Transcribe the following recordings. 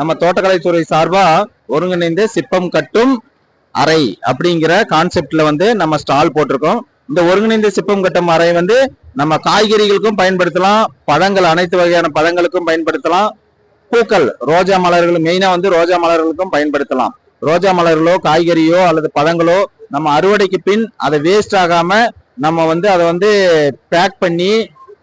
நம்ம தோட்டக்கலைத்துறை சார்பா ஒருங்கிணைந்து சிப்பம் கட்டும் அறை அப்படிங்கிற கான்செப்ட்ல வந்து நம்ம ஸ்டால் போட்டிருக்கோம். இந்த ஒருங்கிணைந்த சிப்பம் கட்டும் அறை வந்து நம்ம காய்கறிகளுக்கும் பயன்படுத்தலாம் பழங்கள் அனைத்து வகையான பழங்களுக்கும் பயன்படுத்தலாம். பூக்கள் ரோஜா மலர்கள் மெயினா வந்து ரோஜா மலர்களுக்கும் பயன்படுத்தலாம். ரோஜா மலர்களோ காய்கறியோ அல்லது பழங்களோ நம்ம அறுவடைக்கு பின் அதை வேஸ்ட் ஆகாம நம்ம வந்து அதை வந்து பேக் பண்ணி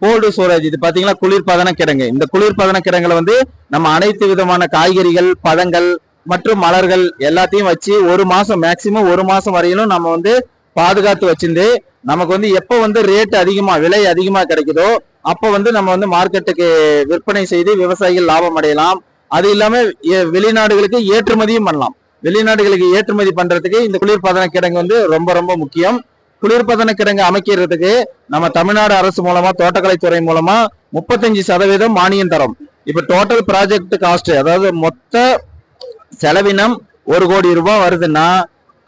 கோல்டு ஸ்டோரேஜ் இது பாத்தீங்கன்னா குளிர்பதன கிடங்கு. இந்த குளிர்பதன கிடங்குல வந்து நம்ம அனைத்து விதமான காய்கறிகள் பழங்கள் மற்றும் மலர்கள் எல்லாத்தையும் வச்சு ஒரு மாசம் மேக்சிமம் ஒரு மாசம் வரையிலும் நம்ம வந்து பாதுகாத்து வச்சிருந்து நமக்கு வந்து எப்போ வந்து ரேட் அதிகமா விலை அதிகமா கிடைக்குதோ அப்போ வந்து நம்ம வந்து மார்க்கெட்டுக்கு விற்பனை செய்து விவசாயிகள் லாபம் அடையலாம். அது இல்லாம வெளிநாடுகளுக்கு ஏற்றுமதியும் பண்ணலாம். வெளிநாடுகளுக்கு ஏற்றுமதி பண்றதுக்கு இந்த குளிர்பதன கிடங்கு வந்து ரொம்ப ரொம்ப முக்கியம். குளிர்பதன கிடங்கு அமைக்கிறதுக்கு நம்ம தமிழ்நாடு அரசு மூலமா தோட்டக்கலைத்துறை மூலமா முப்பத்தஞ்சு சதவீதம் மானியம் தரும். இப்ப டோட்டல் ப்ராஜெக்ட் காஸ்ட் அதாவது மொத்த செலவினம் ஒரு கோடி ரூபாய் வருதுன்னா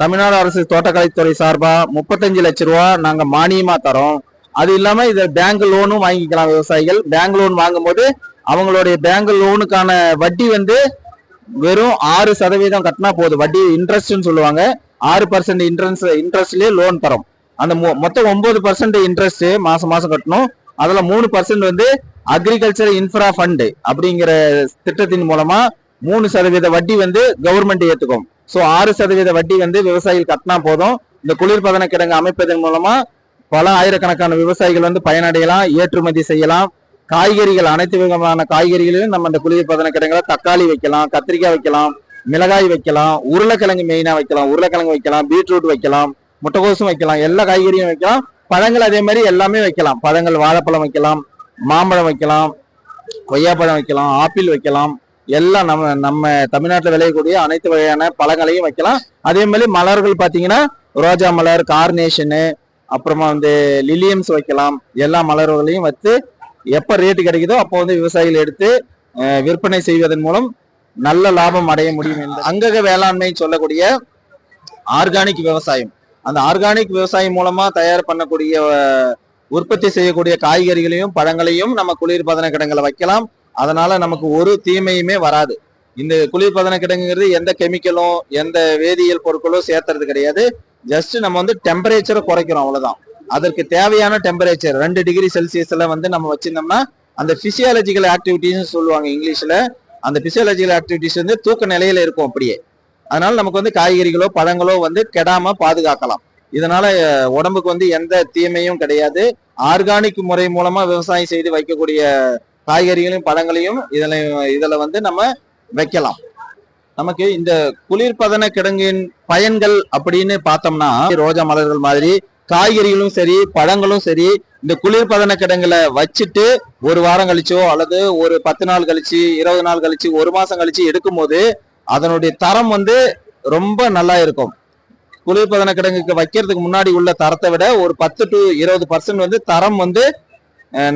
தமிழ்நாடு அரசு தோட்டக்கலைத்துறை சார்பா முப்பத்தஞ்சு லட்சம் ரூபா நாங்க மானியமா தரோம். அது இல்லாம இத பேங்க் லோனும் வாங்கிக்கலாம் விவசாயிகள். பேங்க் லோன் வாங்கும்போது அவங்களுடைய பேங்க் லோனுக்கான வட்டி வந்து வெறும் ஆறு சதவீதம் கட்டினா போதும். வட்டி இன்ட்ரெஸ்ட்னு சொல்லுவாங்க. ஆறு பர்சன்ட் இன்ட்ரெஸ்ட் இன்ட்ரெஸ்ட்லயே லோன் தரும். அந்த மொ- மொத்தம் ஒன்பது பர்சன்ட் இன்ட்ரெஸ்ட் மாசம் மாசம் கட்டணும். அதுல மூணு பர்சன்ட் வந்து அக்ரிகல்ச்சர் இன்ஃப்ரா ஃபண்ட் அப்படிங்கிற திட்டத்தின் மூலமா மூணு சதவீத வட்டி வந்து கவர்மெண்ட் ஏத்துக்கும். சோ ஆறு சதவீத வட்டி வந்து விவசாயிகள் கட்டினா போதும். இந்த குளிர்பதன கிடங்கு அமைப்பதன் மூலமா பல ஆயிரக்கணக்கான விவசாயிகள் வந்து பயனடையலாம் ஏற்றுமதி செய்யலாம். காய்கறிகள் அனைத்து விதமான காய்கறிகளையும் நம்ம இந்த குளிர்பதன கிடங்குல தக்காளி வைக்கலாம் கத்திரிக்காய் வைக்கலாம் மிளகாய் வைக்கலாம் உருளைக்கிழங்கு மெயினா வைக்கலாம் உருளைக்கிழங்கு வைக்கலாம் பீட்ரூட் வைக்கலாம். முட்டைகோசும் வைக்கலாம். எல்லா காய்கறியும் வைக்கலாம். பழங்கள் அதே மாதிரி எல்லாமே வைக்கலாம். பழங்கள் வாழைப்பழம் வைக்கலாம் மாம்பழம் வைக்கலாம் கொய்யாப்பழம் வைக்கலாம் ஆப்பிள் வைக்கலாம். எல்லாம் நம்ம நம்ம தமிழ்நாட்டில் விளையக்கூடிய அனைத்து வகையான பழங்களையும் வைக்கலாம். அதே மாதிரி மலர்கள் பார்த்தீங்கன்னா ரோஜா மலர் கார்னேஷனு அப்புறமா வந்து லிலியம்ஸ் வைக்கலாம். எல்லா மலர்களையும் வச்சு எப்போ ரேட்டு கிடைக்குதோ அப்போ வந்து விவசாயிகள் எடுத்து விற்பனை செய்வதன் மூலம் நல்ல லாபம் அடைய முடியும். என்று அங்கக வேளாண்மை சொல்லக்கூடிய ஆர்கானிக் விவசாயம். அந்த ஆர்கானிக் விவசாயம் மூலமா தயார் பண்ணக்கூடிய உற்பத்தி செய்யக்கூடிய காய்கறிகளையும் பழங்களையும் நம்ம குளிர்பதன கிடங்குல வைக்கலாம். அதனால நமக்கு ஒரு தீமையுமே வராது. இந்த குளிர்பதன கிடங்குங்கிறது எந்த கெமிக்கலும் எந்த வேதியியல் பொருட்களும் சேர்த்துறது கிடையாது. ஜஸ்ட் நம்ம வந்து டெம்பரேச்சரை குறைக்கிறோம் அவ்வளவுதான். அதற்கு தேவையான டெம்பரேச்சர் ரெண்டு டிகிரி செல்சியஸ்ல வந்து நம்ம வச்சிருந்தோம்னா அந்த பிசியாலஜிக்கல் ஆக்டிவிட்டிஸ் சொல்லுவாங்க இங்கிலீஷ்ல. அந்த பிசியாலஜிக்கல் ஆக்டிவிட்டிஸ் வந்து தூக்க நிலையில இருக்கும் அப்படியே. அதனால நமக்கு வந்து காய்கறிகளோ பழங்களோ வந்து கெடாம பாதுகாக்கலாம். இதனால உடம்புக்கு வந்து எந்த தீமையும் கிடையாது. ஆர்கானிக் முறை மூலமா விவசாயம் செய்து வைக்கக்கூடிய காய்கறிகளையும் பழங்களையும் இதில் இதில் வந்து நம்ம வைக்கலாம். நமக்கு இந்த குளிர்பதன கிடங்கின் பயன்கள் அப்படின்னு பார்த்தோம்னா ரோஜா மலர்கள் மாதிரி காய்கறிகளும் சரி பழங்களும் சரி இந்த குளிர்பதன கிடங்குல வச்சுட்டு ஒரு வாரம் கழிச்சோ அல்லது ஒரு பத்து நாள் கழிச்சு இருபது நாள் கழிச்சு ஒரு மாசம் கழிச்சு எடுக்கும்போது அதனுடைய தரம் வந்து ரொம்ப நல்லா இருக்கும். குளிர்பதன கிடங்குக்கு வைக்கிறதுக்கு முன்னாடி உள்ள தரத்தை விட ஒரு பத்து டு இருபது பர்சன்ட் வந்து தரம் வந்து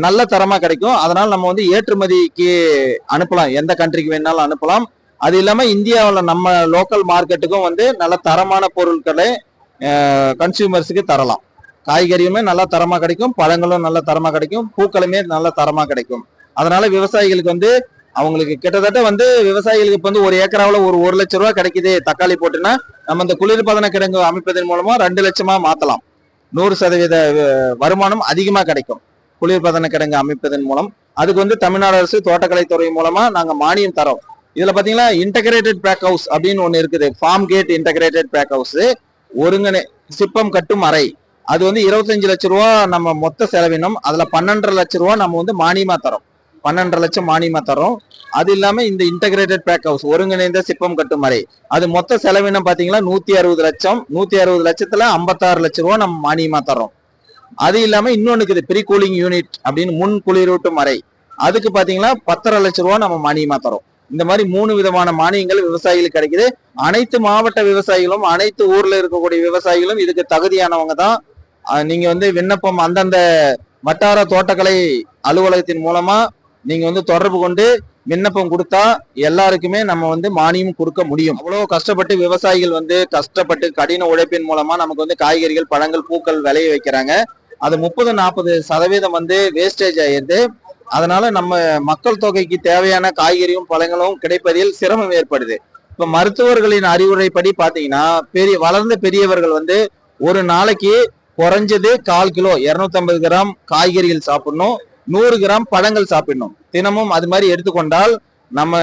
நல்ல தரமா கிடைக்கும். அதனால நம்ம வந்து ஏற்றுமதிக்கு அனுப்பலாம். எந்த கண்ட்ரிக்கு வேணாலும் அனுப்பலாம். அது இல்லாம இந்தியாவில் நம்ம லோக்கல் மார்க்கெட்டுக்கும் வந்து நல்ல தரமான பொருட்களை கன்சியூமர்ஸுக்கு தரலாம். காய்கறியுமே நல்லா தரமா கிடைக்கும். பழங்களும் நல்ல தரமா கிடைக்கும். பூக்களுமே நல்ல தரமா கிடைக்கும். அதனால விவசாயிகளுக்கு வந்து அவங்களுக்கு கிட்டத்தட்ட வந்து விவசாயிகளுக்கு இப்போ வந்து ஒரு ஏக்கராவில் ஒரு ஒரு லட்ச ரூபா கிடைக்குது தக்காளி போட்டுன்னா நம்ம இந்த குளிர்பதன கிடங்கு அமைப்பதன் மூலமாக ரெண்டு லட்சமாக மாற்றலாம் நூறு சதவீத வருமானம் அதிகமாக கிடைக்கும். குளிர்பதன கிடங்கு அமைப்பதன் மூலம். அதுக்கு வந்து தமிழ்நாடு அரசு தோட்டக்கலைத்துறை மூலமாக நாங்கள் மானியம் தரோம். இதில் பார்த்தீங்கன்னா இன்டகிரேட்டட் பேக் ஹவுஸ் அப்படின்னு ஒன்று இருக்குது. Farm gate integrated pack house ஒருங்கிணை சிப்பம் கட்டும் அறை. அது வந்து இருபத்தஞ்சு லட்ச ரூபா நம்ம மொத்த செலவினம். அதில் பன்னெண்டரை லட்ச ரூபா நம்ம வந்து மானியமாக தரோம். பன்னெண்டரை லட்சம் மானியமா தரோம் அது இல்லாம இந்த இன்டகிரேட்டட் பேக் ஹவுஸ் ஒருங்கிணைந்த சிற்பம் கட்டும் அறை அது மொத்த செலவினம் பாத்தீங்கன்னா நூத்தி அறுபது லட்சம். நூத்தி அறுபது லட்சத்துல ஐம்பத்தாறு லட்ச ரூபா நம்ம மானியமா தரோம் அது இல்லாம இன்னொன்னு இருக்குது ப்ரீ கூலிங் யூனிட் அப்படின்னு முன் குளிரூட்டும் அறை அதுக்கு பாத்தீங்கன்னா பத்தரை லட்ச ரூபா நம்ம மானியமா தரோம் இந்த மாதிரி மூணு விதமான மானியங்கள் விவசாயிகளுக்கு கிடைக்குது. அனைத்து மாவட்ட விவசாயிகளும் அனைத்து ஊர்ல இருக்கக்கூடிய விவசாயிகளும் இதுக்கு தகுதியானவங்க தான். நீங்கள் நீங்க வந்து விண்ணப்பம் அந்தந்த வட்டார தோட்டக்கலை அலுவலகத்தின் மூலமா நீங்க வந்து தொடர்பு கொண்டு விண்ணப்பம் கொடுத்தா எல்லாருக்குமே நம்ம வந்து மானியம் கொடுக்க முடியும். அவ்வளவு கஷ்டப்பட்டு விவசாயிகள் வந்து கஷ்டப்பட்டு கடின உழைப்பின் மூலமா நமக்கு வந்து காய்கறிகள் பழங்கள் பூக்கள் விளைய வைக்கிறாங்க. அது முப்பது நாற்பது சதவீதம் வந்து வேஸ்டேஜ் ஆயிருது அதனால நம்ம மக்கள் தொகைக்கு தேவையான காய்கறியும் பழங்களும் கிடைப்பதில் சிரமம் ஏற்படுது. இப்ப மருத்துவர்களின் அறிவுரைப்படி பாத்தீங்கன்னா பெரிய வளர்ந்த பெரியவர்கள் வந்து ஒரு நாளைக்கு குறைஞ்சது கால் கிலோ 250 கிராம் காய்கறிகள் சாப்பிடணும். நூறு கிராம் பழங்கள் சாப்பிடணும். தினமும் அது மாதிரி எடுத்துக்கொண்டால் நம்ம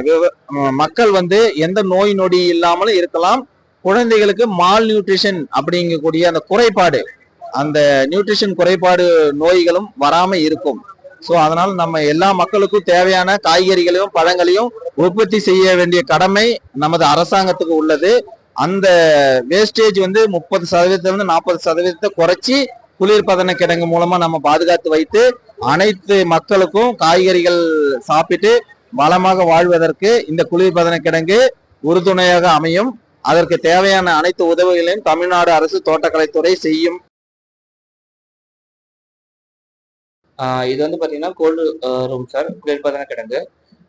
விவ- மக்கள் வந்து எந்த நோய் நொடி இல்லாமலும் இருக்கலாம். குழந்தைகளுக்கு மால் நியூட்ரிஷன் அப்படிங்கக்கூடிய அந்த குறைபாடு அந்த நியூட்ரிஷன் குறைபாடு நோய்களும் வராம இருக்கும். ஸோ அதனால் நம்ம எல்லா மக்களுக்கும் தேவையான காய்கறிகளையும் பழங்களையும் உற்பத்தி செய்ய வேண்டிய கடமை நமது அரசாங்கத்துக்கு உள்ளது. அந்த வேஸ்டேஜ் வந்து முப்பது சதவீதத்துல இருந்து நாற்பது சதவீதத்தை குறைச்சி குளிர்பதன கிடங்கு மூலமா நம்ம பாதுகாத்து வைத்து அனைத்து மக்களுக்கும் காய்கறிகள் சாப்பிட்டு வளமாக வாழ்வதற்கு இந்த குளிர்பதன கிடங்கு உறுதுணையாக அமையும். அதற்கு தேவையான அனைத்து உதவிகளையும் தமிழ்நாடு அரசு தோட்டக்கலைத்துறை செய்யும். ஆஹ் இது வந்து பாத்தீங்கன்னா கோல்டு ரூம் சார் குளிர்பதன கிடங்கு.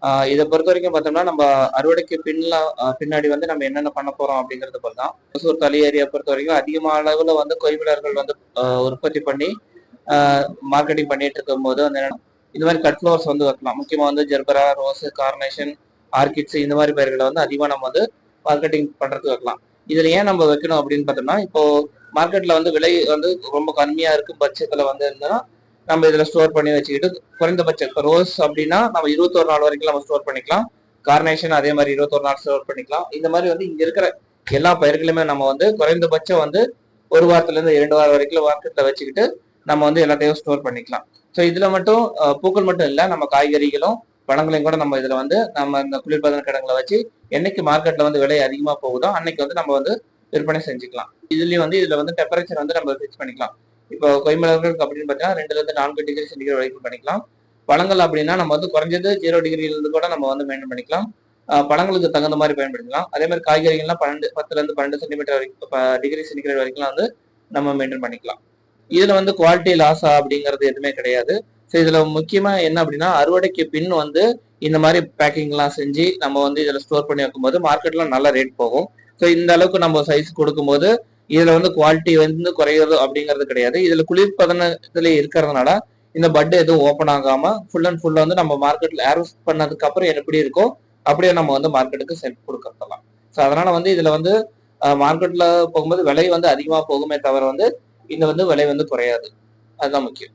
ஆஹ் இதை பொறுத்த வரைக்கும் பார்த்தோம்னா நம்ம அறுவடைக்கு பின்ல பின்னாடி வந்து நம்ம என்னென்ன பண்ண போறோம் அப்படிங்கறது போல தான் ஒசூர் தலி ஏரியா பொறுத்த வரைக்கும் அதிகமான அளவில் வந்து கொய்விலர்கள் வந்து உற்பத்தி பண்ணி மார்க்கெட்டிங் பண்ணிட்டு இருக்கும் போது வந்து இது இந்த மாதிரி கட் ஃப்ளவர்ஸ் வந்து வைக்கலாம். முக்கியமா வந்து ஜெர்பரா ரோஸ் கார்னேஷன் ஆர்கிட்ஸ் இந்த மாதிரி பயிர்களை வந்து அதிகமாக நம்ம வந்து மார்க்கெட்டிங் பண்றதுக்கு வைக்கலாம். இதுல ஏன் நம்ம வைக்கணும் அப்படின்னு பார்த்தோம்னா இப்போ மார்க்கெட்ல வந்து விலை வந்து ரொம்ப கம்மியா இருக்கும் பட்சத்துல வந்து இருந்ததுன்னா நம்ம இதுல ஸ்டோர் பண்ணி வச்சுக்கிட்டு குறைந்தபட்சம் இப்போ ரோஸ் அப்படின்னா நம்ம இருபத்தொரு நாள் வரைக்கும் நம்ம ஸ்டோர் பண்ணிக்கலாம். கார்னேஷன் அதே மாதிரி இருபத்தொரு நாள் ஸ்டோர் பண்ணிக்கலாம். இந்த மாதிரி வந்து இங்க இருக்கிற எல்லா பயிர்களுமே நம்ம வந்து குறைந்தபட்சம் வந்து ஒரு வாரத்துல இருந்து இரண்டு வாரம் வரைக்கும் மார்க்கெட்ல வச்சுக்கிட்டு நம்ம வந்து எல்லாத்தையும் ஸ்டோர் பண்ணிக்கலாம். ஸோ இதுல மட்டும் பூக்கள் மட்டும் இல்லை நம்ம காய்கறிகளும் பழங்களையும் கூட நம்ம இதுல வந்து நம்ம இந்த குளிர்பதன கிடங்களை வச்சு என்னைக்கு மார்க்கெட்ல வந்து விலை அதிகமா போகுதோ அன்னைக்கு வந்து நம்ம வந்து விற்பனை செஞ்சுக்கலாம். இதுலயும் வந்து இதுல வந்து டெம்பரேச்சர் வந்து நம்ம ஃபிக்ஸ் பண்ணிக்கலாம். இப்போ கொய்மலர்கள் அப்படின்னு பார்த்தீங்கன்னா ரெண்டுல இருந்து நான்கு டிகிரி சென்டிகிரேட் வரைக்கும் பண்ணிக்கலாம். பழங்கள் அப்படின்னா நம்ம வந்து குறைஞ்சது ஜீரோ டிகிரில இருந்து கூட நம்ம வந்து மெயின்டைன் பண்ணிக்கலாம். பழங்களுக்கு தகுந்த மாதிரி பயன்படுத்தலாம். அதே மாதிரி காய்கறிகள்லாம் பன்னெண்டு பத்துல இருந்து பன்னெண்டு சென்டிமீட்டர் வரைக்கும் டிகிரி சென்டிகிரேட் வரைக்கும் வந்து நம்ம மெயின்டைன் பண்ணிக்கலாம். இதுல வந்து குவாலிட்டி லாஸா அப்படிங்கிறது எதுவுமே கிடையாது. ஸோ இதுல முக்கியமா என்ன அப்படின்னா அறுவடைக்கு பின் வந்து இந்த மாதிரி பேக்கிங் எல்லாம் செஞ்சு நம்ம வந்து இதுல ஸ்டோர் பண்ணி வைக்கும்போது மார்க்கெட்ல நல்ல ரேட் போகும். ஸோ இந்த அளவுக்கு நம்ம சைஸ் கொடுக்கும்போது இதுல வந்து குவாலிட்டி வந்து குறையுறது அப்படிங்கிறது கிடையாது. இதுல குளிர்பதனத்துல இருக்கிறதுனால இந்த பட்டு எதுவும் ஓப்பன் ஆகாம ஃபுல் அண்ட் ஃபுல்ல வந்து நம்ம மார்க்கெட்ல ஹார்வெஸ்ட் பண்ணதுக்கு அப்புறம் எப்படி இருக்கோ அப்படியே நம்ம வந்து மார்க்கெட்டுக்கு செல் கொடுக்கறதெல்லாம் ஸோ அதனால வந்து இதுல வந்து மார்க்கெட்ல போகும்போது விலை வந்து அதிகமா போகுமே தவிர வந்து இந்த வந்து விலை வந்து குறையாது. அதுதான் முக்கியம்.